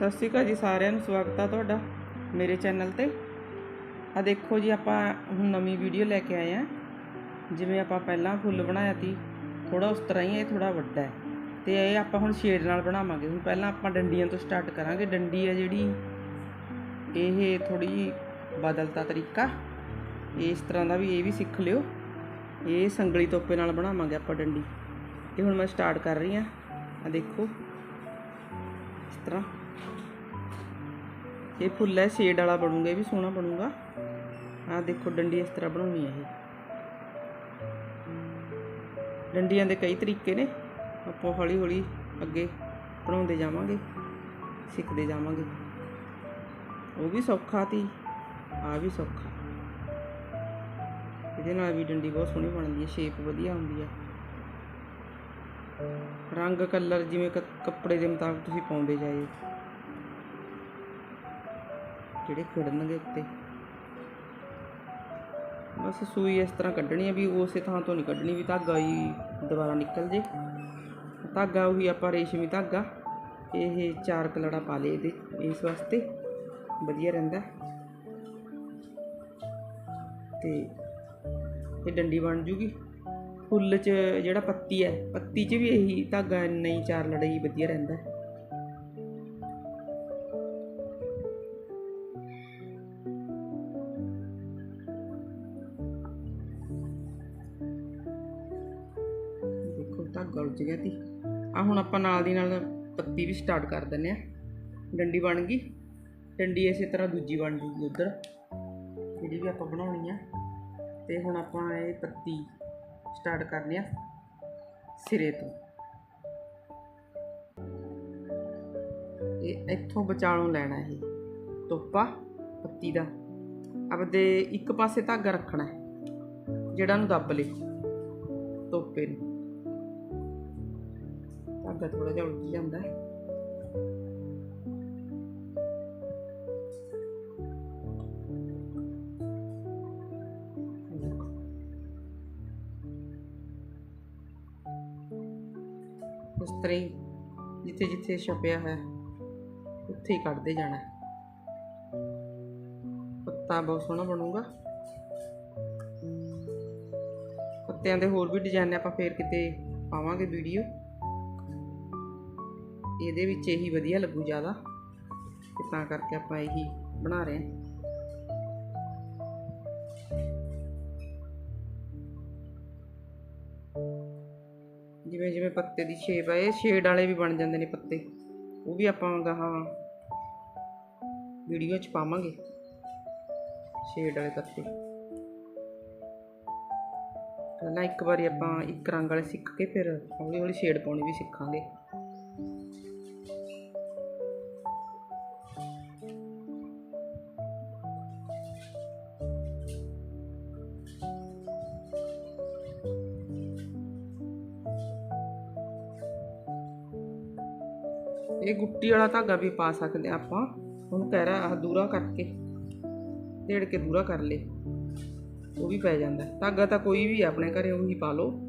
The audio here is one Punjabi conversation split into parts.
ਸਤਿ ਸ਼੍ਰੀ ਅਕਾਲ ਜੀ ਸਾਰਿਆਂ ਨੂੰ, ਸਵਾਗਤ ਆ ਤੁਹਾਡਾ ਮੇਰੇ ਚੈਨਲ ਤੇ। ਆ ਦੇਖੋ ਜੀ, ਆਪਾਂ ਹੁਣ ਨਵੀਂ ਵੀਡੀਓ ਲੈ ਕੇ ਆਏ ਆ। ਜਿਵੇਂ ਆਪਾਂ ਪਹਿਲਾਂ ਫੁੱਲ ਬਣਾਇਆ ਸੀ ਥੋੜਾ ਉਸ ਤਰ੍ਹਾਂ ਹੀ ਇਹ ਥੋੜਾ ਵੱਡਾ ਹੈ। ਤੇ ਇਹ ਆਪਾਂ ਹੁਣ ਸ਼ੇਡ ਨਾਲ ਬਣਾਵਾਂਗੇ। ਹੁਣ ਪਹਿਲਾਂ ਆਪਾਂ ਡੰਡੀਆਂ ਤੋਂ ਸਟਾਰਟ ਕਰਾਂਗੇ। ਡੰਡੀ ਹੈ ਜਿਹੜੀ, ਇਹ ਥੋੜੀ ਬਦਲਤਾ ਤਰੀਕਾ। ਇਸ ਤਰ੍ਹਾਂ ਦਾ ਵੀ ਇਹ ਵੀ ਸਿੱਖ ਲਿਓ। ਇਹ ਸੰਗਲੀ ਤੋਪੇ ਨਾਲ ਬਣਾਵਾਂਗੇ ਆਪਾਂ ਡੰਡੀ। ਇਹ ਹੁਣ ਮੈਂ ਸਟਾਰਟ ਕਰ ਰਹੀ ਆ। ਆ ਦੇਖੋ, ਇਸ ਤਰ੍ਹਾਂ। ਇਹ ਫੁੱਲ ਹੈ ਸ਼ੇਡ ਵਾਲਾ ਬਣੂਗਾ, ਇਹ ਵੀ ਸੋਹਣਾ ਬਣੂਗਾ। ਆਹ ਦੇਖੋ ਡੰਡੀ ਇਸ ਤਰ੍ਹਾਂ ਬਣਾਉਣੀ ਹੈ ਇਹ। ਡੰਡੀਆਂ ਦੇ ਕਈ ਤਰੀਕੇ ਨੇ। ਆਪਾਂ ਹੌਲੀ ਹੌਲੀ ਅੱਗੇ ਬਣਾਉਂਦੇ ਜਾਵਾਂਗੇ, ਸਿੱਖਦੇ ਜਾਵਾਂਗੇ। ਉਹ ਵੀ ਸੌਖਾ ਤੀ ਆ ਵੀ ਸੌਖਾ। ਇਹਦੇ ਨਾਲ ਵੀ ਡੰਡੀ ਬਹੁਤ ਸੋਹਣੀ ਬਣਦੀ ਹੈ ਸ਼ੇਪ ਵਧੀਆ ਹੁੰਦੀ ਹੈ। ਰੰਗ ਕਲਰ ਜਿਵੇਂ ਕ- ਕੱਪੜੇ ਦੇ ਮੁਤਾਬਕ ਤੁਸੀਂ ਪਾਉਂਦੇ ਜਾਇਓ। ਜਿਹੜੇ ਖਿੜਨਗੇ ਉੱਤੇ। ਬਸ ਸੂਈ ਇਸ ਤਰ੍ਹਾਂ ਕੱਢਣੀ ਹੈ ਵੀ ਉਸੇ ਥਾਂ ਤੋਂ ਨਹੀਂ ਕੱਢਣੀ, ਵੀ ਧਾਗਾ ਹੀ ਦੁਬਾਰਾ ਨਿਕਲ ਜੇ। ਧਾਗਾ ਉਹੀ ਆਪਾਂ ਰੇਸ਼ਮੀ ਧਾਗਾ, ਇਹ ਚਾਰ ਕਲੜਾ ਪਾ ਲਏ ਇਹਦੇ, ਇਸ ਵਾਸਤੇ। ਵਧੀਆ ਰਹਿੰਦਾ। ਤੇ ਇਹ ਡੰਡੀ ਬਣ ਜੂਗੀ। ਫੁੱਲ 'ਚ ਜਿਹੜਾ ਪੱਤੀ ਹੈ, ਪੱਤੀ 'ਚ ਵੀ ਇਹੀ ਧਾਗਾ ਨਹੀਂ ਚਾਰ ਲੜਾਈ ਵਧੀਆ ਰਹਿੰਦਾ। ਧਾਗਾ ਉੱਜ ਗਿਆ ਤੀ। ਆ ਹੁਣ ਆਪਾਂ ਨਾਲ ਦੀ ਨਾਲ ਪੱਤੀ ਵੀ ਸਟਾਰਟ ਕਰ ਦਿੰਨੇ ਆ ਡੰਡੀ ਬਣ ਗਈ। ਡੰਡੀ ਇਸੇ ਤਰ੍ਹਾਂ ਦੂਜੀ ਬਣ ਜੂਗੀ ਉਧਰ। ਜਿਹੜੀ ਵੀ ਆਪਾਂ ਬਣਾਉਣੀ ਆ। ਤੇ ਹੁਣ ਆਪਾਂ ਇਹ ਪੱਤੀ ਸਟਾਰਟ ਕਰਨੀ ਆ ਸਿਰੇ ਤੋਂ। ਇਹ ਇੱਥੋਂ ਵਿਚਾਲੋਂ ਲੈਣਾ ਇਹ ਤੋਪਾ ਪੱਤੀ ਦਾ। ਆਪਦੇ ਇੱਕ ਪਾਸੇ ਧਾਗਾ ਰੱਖਣਾ ਜਿਹੜਾ ਨੂੰ ਦੱਬ ਲੇ। ਤੋਪੇ ਨੂੰ। ਧਾਗਾ ਥੋੜਾ ਜਿਹਾ ਉਲਝ ਜਾਂਦਾ ਹੈ। ਇਸ ਤਰ੍ਹਾਂ ਹੀ ਜਿੱਥੇ ਜਿੱਥੇ ਛਪਿਆ ਹੈ, ਉੱਥੇ ਹੀ ਕੱਢਦੇ ਜਾਣਾ ਪੱਤਾ ਬਹੁਤ ਸੋਹਣਾ ਬਣੂਗਾ। ਪੱਤਿਆਂ ਦੇ ਹੋਰ ਵੀ ਡਿਜ਼ਾਈਨ ਆਪਾਂ ਫੇਰ ਕਿਤੇ ਪਾਵਾਂਗੇ ਵੀਡੀਓ ਇਹਦੇ ਵਿੱਚ ਇਹੀ ਵਧੀਆ ਲੱਗੂ ਜ਼ਿਆਦਾ। ਤੇ ਤਾਂ ਕਰਕੇ ਆਪਾਂ ਇਹੀ ਬਣਾ ਰਹੇ ਹਾਂ। ਜਿਵੇਂ ਜਿਵੇਂ ਪੱਤੇ ਦੀ ਸ਼ੇਪ ਆ, ਇਹ ਸ਼ੇਡ ਵਾਲੇ ਵੀ ਬਣ ਜਾਂਦੇ ਨੇ ਪੱਤੇ। ਉਹ ਵੀ ਆਪਾਂ ਗਾਹਾਂ ਵੀਡੀਓ ਚ ਪਾਵਾਂਗੇ। ਸ਼ੇਡ ਵਾਲੇ ਪੱਤੇ। ਪਹਿਲਾਂ ਇੱਕ ਵਾਰੀ ਆਪਾਂ ਇੱਕ ਰੰਗ ਵਾਲੇ ਸਿੱਖ ਕੇ ਫਿਰ ਹੌਲੀ ਹੌਲੀ ਸ਼ੇਡ ਪਾਉਣੀ ਵੀ ਸਿੱਖਾਂਗੇ। ਇਹ ਗੁੱਟੀ ਵਾਲਾ ਧਾਗਾ ਵੀ ਪਾ ਸਕਦੇ ਹਾਂ ਆਪਾਂ। ਉਹਨੂੰ ਕਹਿ ਰਹਾ ਆਹ ਦੂਰਾ ਕਰਕੇ, ਢੇੜ ਕੇ ਦੂਰਾ ਕਰ ਲੇ ਉਹ ਵੀ ਪੈ ਜਾਂਦਾ। ਧਾਗਾ ਤਾਂ ਕੋਈ ਵੀ ਆਪਣੇ ਘਰੇ ਉਹੀ ਪਾ ਲਓ।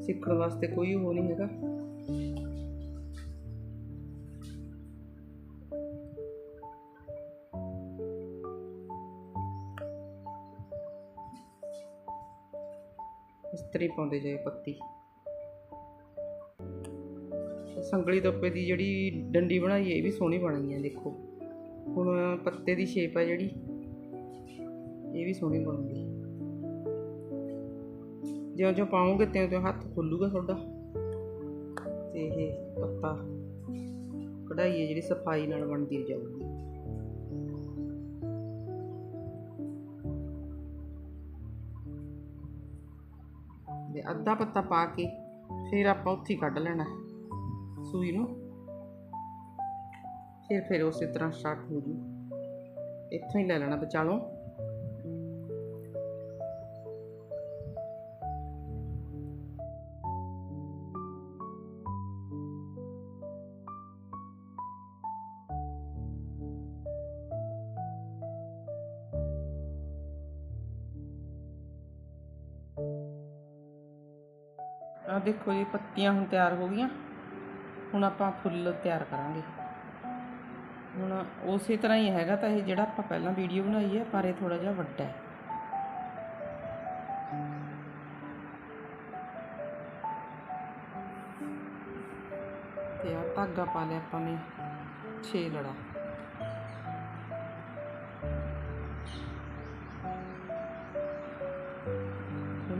ਸਿੱਖਣ ਵਾਸਤੇ ਕੋਈ ਉਹ ਨਹੀਂ ਹੈਗਾ। ਇਸਤਰੀ ਪਾਉਂਦੇ ਜਾਏ ਪੱਤੀ। ਸੰਗਲੀ ਤੋਪੇ ਦੀ ਜਿਹੜੀ ਡੰਡੀ ਬਣਾਈ ਹੈ, ਇਹ ਵੀ ਸੋਹਣੀ ਬਣੀ ਹੈ, ਦੇਖੋ। ਹੁਣ ਪੱਤੇ ਦੀ ਸ਼ੇਪ ਹੈ ਜਿਹੜੀ, ਇਹ ਵੀ ਸੋਹਣੀ ਬਣੂਗੀ ਜਿਉਂ ਜਿਉਂ ਪਾਉਂਗੇ ਤਿਉਂ ਤਿਉਂ ਹੱਥ ਖੁੱਲੂਗਾ ਤੁਹਾਡਾ। ਤੇ ਇਹ ਪੱਤਾ ਕਢਾਈ ਹੈ, ਜਿਹੜੀ ਸਫ਼ਾਈ ਨਾਲ ਬਣਦੀ ਜਾਊਗੀ। ਤੇ ਅੱਧਾ ਪੱਤਾ ਪਾ ਕੇ ਫਿਰ ਆਪਾਂ ਉੱਥੇ ਕੱਢ ਲੈਣਾ। ਹੈ ਸੂਈ ਨੂੰ ਫਿਰ ਫਿਰ ਉਸੇ ਤਰ੍ਹਾਂ ਸਟਾਰਟ ਹੋ ਜੂ ਇੱਥੋਂ ਹੀ ਲੈ ਲੈਣਾ ਬਚਾਲੋ ਆ ਦੇਖੋ ਜੀ ਪੱਤੀਆਂ ਹੁਣ ਤਿਆਰ ਹੋ ਗਈਆਂ ਹੁਣ ਆਪਾਂ ਫੁੱਲ ਤਿਆਰ ਕਰਾਂਗੇ। ਹੁਣ ਉਸੇ ਤਰ੍ਹਾਂ ਹੀ ਹੈਗਾ ਤਾਂ ਇਹ ਜਿਹੜਾ ਆਪਾਂ ਪਹਿਲਾਂ ਵੀਡੀਓ ਬਣਾਈ ਹੈ, ਪਰ ਇਹ ਥੋੜਾ ਜਿਹਾ ਵੱਡਾ ਹੈ। ਤੇ ਆ ਧਾਗਾ ਪਾ ਲਿਆ ਆਪਾਂ ਨੇ 6 ਲੜਾ।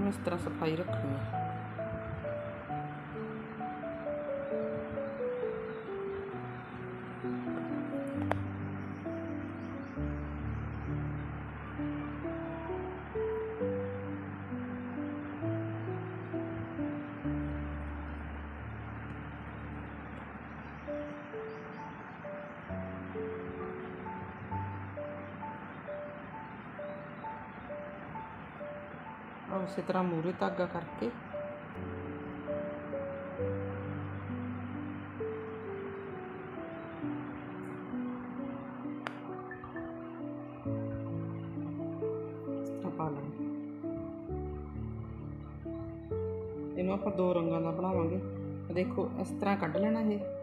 ਇਸ ਤਰ੍ਹਾਂ ਸਫ਼ਾਈ ਰੱਖਣੀ ਹੈ। ਔਰ ਉਸੇ ਤਰ੍ਹਾਂ ਮੂਰੇ ਧਾਗਾ ਕਰਕੇ। ਇਹਨੂੰ ਆਪਾਂ ਦੋ ਰੰਗਾਂ ਦਾ ਬਣਾਵਾਂਗੇ। ਦੇਖੋ, ਇਸ ਤਰ੍ਹਾਂ ਕੱਢ ਲੈਣਾ ਇਹ।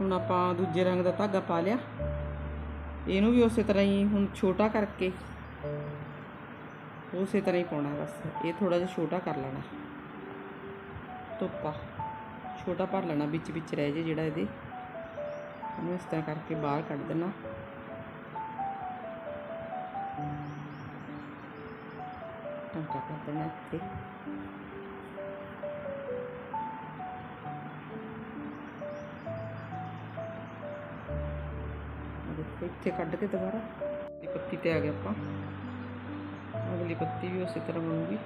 ਹੁਣ ਆਪਾਂ ਦੂਜੇ ਰੰਗ ਦਾ ਧਾਗਾ ਪਾ ਲਿਆ। ਇਹਨੂੰ ਵੀ ਉਸੇ ਤਰ੍ਹਾਂ ਹੀ ਹੁਣ ਛੋਟਾ ਕਰਕੇ ਉਸੇ ਤਰ੍ਹਾਂ ਹੀ ਪਾਉਣਾ ਬਸ। ਇਹ ਥੋੜਾ ਜਿਹਾ ਛੋਟਾ ਕਰ ਲੈਣਾ। ਤੋਪਾ ਛੋਟਾ ਭਰ ਲੈਣਾ, ਵਿੱਚ ਵਿੱਚ ਰਹਿ ਜੇ ਜਿਹੜਾ ਇਹਦੇ। ਇਹਨੂੰ ਇਸ ਤਰ੍ਹਾਂ ਕਰਕੇ ਬਾਹਰ ਕੱਢ ਦੇਣਾ। ਟੰਕਾ ਕਰ ਦੇਣਾ ਇੱਥੇ। ਇੱਥੇ ਕੱਢ ਕੇ ਦੁਬਾਰਾ। ਇਹ ਪੱਤੀ ਤੇ ਆ ਗਿਆ ਆਪਾਂ। ਅਗਲੀ ਪੱਤੀ ਵੀ ਉਸੇ ਤਰ੍ਹਾਂ ਬਣੂਗੀ।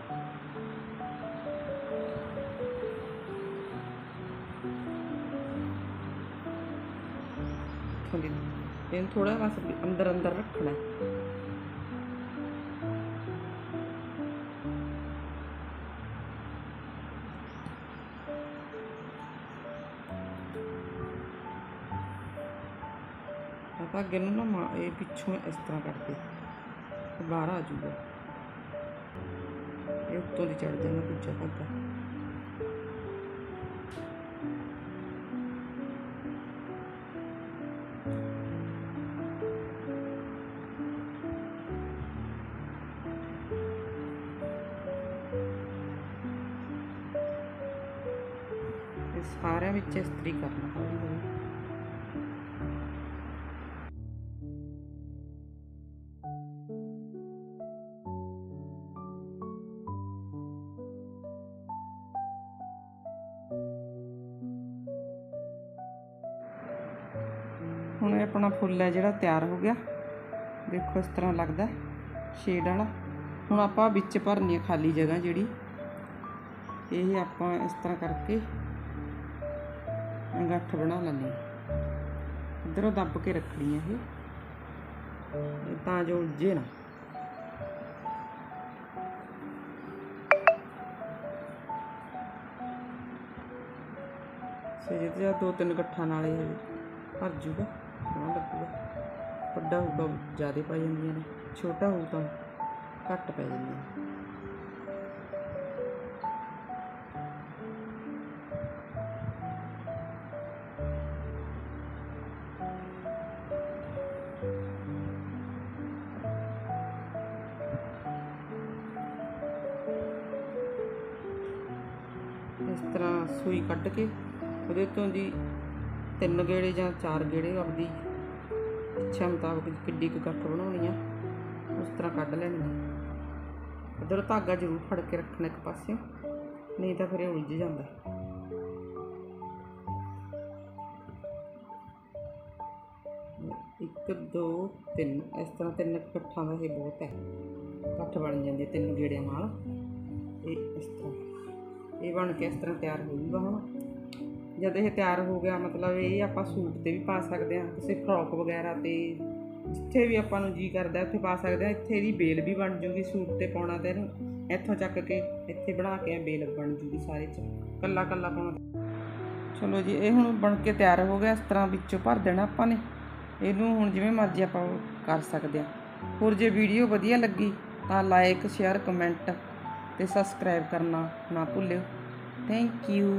ਥੋੜੀ ਇਹਨੂੰ ਥੋੜਾ ਬਸ ਅੰਦਰ ਅੰਦਰ ਰੱਖਣਾ। ਹੈ। ਆਹ ਧਾਗੇ ਨੂੰ ਨਾ ਮਾ- ਇਹ ਪਿੱਛੋਂ ਇਸ ਤਰ੍ਹਾਂ ਕਰਕੇ ਤੇ ਬਾਹਰ ਆ ਜਾਊਗਾ ਇਹ ਉੱਤੋਂ ਦੀ ਚੜ ਜਾਣਾ ਦੂਜਾ ਧਾਗਾ ਇਹ ਸਾਰਿਆਂ ਵਿੱਚ ਇਸਤਰੀ ਫੁੱਲ ਹੈ ਜਿਹੜਾ ਤਿਆਰ ਹੋ ਗਿਆ। ਦੇਖੋ ਇਸ ਤਰ੍ਹਾਂ ਲੱਗਦਾ ਸ਼ੇਡ ਵਾਲਾ। ਹੁਣ ਆਪਾਂ ਵਿੱਚ ਭਰਨੀ ਹੈ ਖਾਲੀ ਜਗ੍ਹਾ ਜਿਹੜੀ। ਇਹ ਆਪਾਂ ਇਸ ਤਰ੍ਹਾਂ ਕਰਕੇ ਗੱਠ ਬਣਾ ਲੈਣੀ ਇਧਰੋਂ ਦੱਬ ਕੇ ਰੱਖਣੀ ਹੈ ਇਹ। ਇਹ ਤਾਂ ਜੋ ਉਲਝੇ ਨਾ। ਸੇ ਜੇ ਦੋ ਤਿੰਨ ਗੱਠਾਂ ਨਾਲ ਇਹ ਭਰ ਜੂਗਾ। ਸੋਹਣਾ ਲੱਗੂਗਾ ਵੱਡਾ ਹੋਊਗਾ, ਜ਼ਿਆਦਾ ਪੈ ਜਾਂਦੀਆਂ ਨੇ, ਛੋਟਾ ਹੋਊ ਤਾਂ ਘੱਟ ਪੈ ਜਾਂਦੀਆਂ ਨੇ। ਇਸ ਤਰ੍ਹਾਂ ਸੂਈ ਕੱਢ ਕੇ ਉਹਦੇ ਤੋਂ ਦੀ ਤਿੰਨ ਗੇੜੇ ਜਾਂ ਚਾਰ ਗੇੜੇ ਆਪਦੀ ਇੱਛਾ ਮੁਤਾਬਕ ਕਿੱਡੀ ਕੁ ਗੱਠ ਬਣਾਉਣੀ ਆ। ਉਸ ਤਰ੍ਹਾਂ ਕੱਢ ਲੈਣੀ ਆ। ਇੱਧਰ ਧਾਗਾ ਜ਼ਰੂਰ ਫੜ ਕੇ ਰੱਖਣਾ ਇੱਕ ਪਾਸੇ ਨਹੀਂ ਤਾਂ ਫਿਰ ਇਹ ਉਲਝ ਜਾਂਦਾ। ਇੱਕ, ਦੋ, ਤਿੰਨ, ਇਸ ਤਰ੍ਹਾਂ ਤਿੰਨ ਇਕੱਠਾਂ ਦਾ ਇਹ ਬਹੁਤ ਹੈ। ਇਕੱਠ ਬਣ ਜਾਂਦੀ ਤਿੰਨ ਗੇੜਿਆਂ ਨਾਲ। ਇਹ ਇਸ ਤਰ੍ਹਾਂ। ਇਹ ਬਣ ਕੇ ਇਸ ਤਰ੍ਹਾਂ ਤਿਆਰ ਹੋ ਜਾਊਗਾ ਹੁਣ। ਜਦ ਇਹ ਤਿਆਰ ਹੋ ਗਿਆ, ਮਤਲਬ ਇਹ ਆਪਾਂ ਸੂਟ ਤੇ ਵੀ ਪਾ ਸਕਦੇ ਹਾਂ, ਕਿਸੇ ਫਰੋਕ ਵਗੈਰਾ ਤੇ, ਜਿੱਥੇ ਵੀ ਆਪਾਂ ਨੂੰ ਜੀ ਕਰਦਾ ਉੱਥੇ ਪਾ ਸਕਦੇ ਹਾਂ। ਇੱਥੇ ਇਹਦੀ ਬੇਲ ਵੀ ਬਣ ਜੂਗੀ ਸੂਟ ਤੇ ਪਾਉਣਾ ਤੇ ਇਹਨੂੰ, ਇੱਥੋਂ ਚੱਕ ਕੇ ਇੱਥੇ ਬਣਾ ਕੇ ਬੇਲ ਬਣ ਜੂਗੀ ਸਾਰੇ ਚ, ਕੱਲਾ ਕੱਲਾ ਪਾਉਣਾ। ਚਲੋ ਜੀ, ਇਹ ਹੁਣ ਬਣ ਕੇ ਤਿਆਰ ਹੋ ਗਿਆ, ਇਸ ਤਰ੍ਹਾਂ ਵਿੱਚੋਂ ਭਰ ਦੇਣਾ ਆਪਾਂ ਨੇ। ਇਹਨੂੰ ਹੁਣ ਜਿਵੇਂ ਮਰਜ਼ੀ ਆਪਾਂ ਕਰ ਸਕਦੇ ਹਾਂ। ਹੋਰ ਜੇ ਵੀਡੀਓ ਵਧੀਆ ਲੱਗੀ, ਤਾਂ ਲਾਈਕ ਸ਼ੇਅਰ ਕਮੈਂਟ ਤੇ ਸਬਸਕ੍ਰਾਈਬ ਕਰਨਾ ਨਾ ਭੁੱਲਿਓ। Thank you